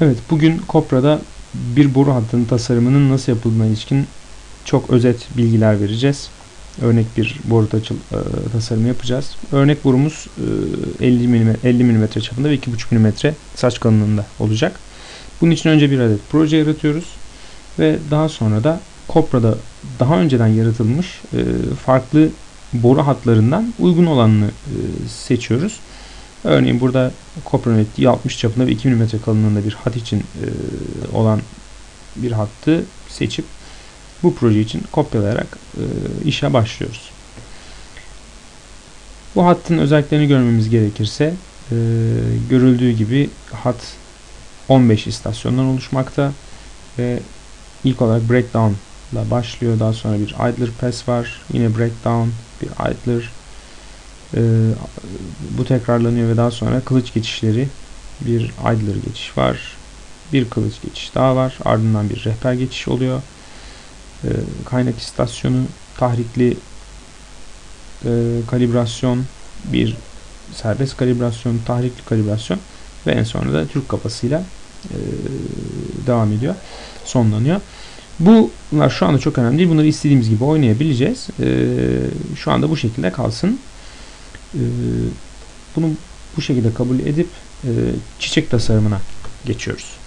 Evet, bugün Kopra'da bir boru hattının tasarımının nasıl yapıldığına ilişkin çok özet bilgiler vereceğiz. Örnek bir boru e, tasarımı yapacağız. Örnek borumuz e, 50 mm 50 mm çapında ve 2,5 mm saç kalınlığında olacak. Bunun için önce bir adet proje yaratıyoruz ve daha sonra da Kopra'da daha önceden yaratılmış e, farklı boru hatlarından uygun olanını e, seçiyoruz. Örneğin burada Copranet 60 çapında ve 2 mm kalınlığında bir hat için e, olan bir hattı seçip bu proje için kopyalayarak e, işe başlıyoruz. Bu hattın özelliklerini görmemiz gerekirse e, görüldüğü gibi hat 15 istasyondan oluşmakta ve ilk olarak breakdown ile başlıyor. Daha sonra bir idler pass var. Yine breakdown, bir idler, e, bu tekrarlanıyor ve daha sonra kılıç geçişleri bir idler geçiş var. Bir kılıç geçiş daha var. Ardından bir rehber geçiş oluyor. E, kaynak istasyonu, tahrikli e, kalibrasyon, bir serbest kalibrasyon, tahrikli kalibrasyon ve en sonra da Türk kafasıyla e, devam ediyor. Sonlanıyor. Bunlar şu anda çok önemli değil. Bunları istediğimiz gibi oynayabileceğiz. E, şu anda bu şekilde kalsın. Ee, bunu bu şekilde kabul edip e, çiçek tasarımına geçiyoruz.